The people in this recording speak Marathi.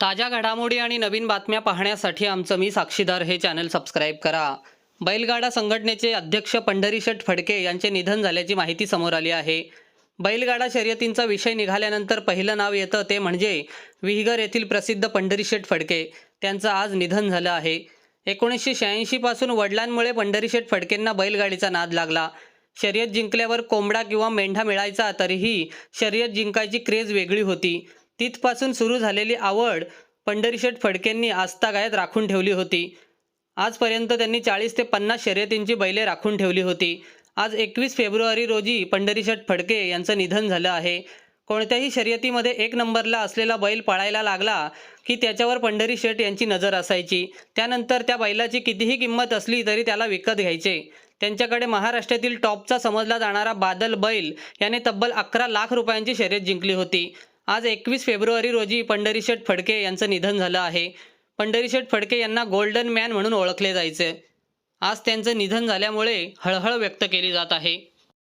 ताज्या घडामोडी आणि नवीन बातम्या पाहण्यासाठी आमचं मी साक्षीदार हे चॅनल सबस्क्राईब करा. बैलगाडा संघटनेचे अध्यक्ष पंढरीशेठ फडके यांचे निधन झाल्याची माहिती समोर आली आहे. बैलगाडा शर्यतींचा विषय निघाल्यानंतर पहिलं नाव येतं ते म्हणजे विहिगर येथील प्रसिद्ध पंढरीशेठ फडके. त्यांचं आज निधन झालं आहे. एकोणीसशे शहाऐंशीपासून वडिलांमुळे पंढरीशेठ फडकेंना बैलगाडीचा नाद लागला. शर्यत जिंकल्यावर कोंबडा किंवा मेंढा मिळायचा तरीही शर्यत जिंकायची क्रेज वेगळी होती. तिथपासून सुरू झालेली आवड पंढरीशेठ फडकेंनी आस्थागायत राखून ठेवली होती. आजपर्यंत त्यांनी चाळीस ते पन्नास शर्यतींची बैले राखून ठेवली होती. आज एकवीस फेब्रुवारी रोजी पंढरीशेठ फडके यांचं निधन झालं आहे. कोणत्याही शर्यतीमध्ये एक नंबरला असलेला बैल पळायला लागला की त्याच्यावर पंढरी शेठ यांची नजर असायची. त्यानंतर त्या बैलाची कितीही किंमत असली तरी त्याला विकत घ्यायचे. त्यांच्याकडे महाराष्ट्रातील टॉपचा समजला जाणारा बादल बैल याने तब्बल अकरा लाख रुपयांची शर्यत जिंकली होती. आज एकवीस फेब्रुवारी रोजी पंढरीशेठ फडके यांचं निधन झालं आहे. पंढरीशेठ फडके यांना गोल्डन मॅन म्हणून ओळखले जायचे. आज त्यांचं निधन झाल्यामुळे हळहळ व्यक्त केली जात आहे.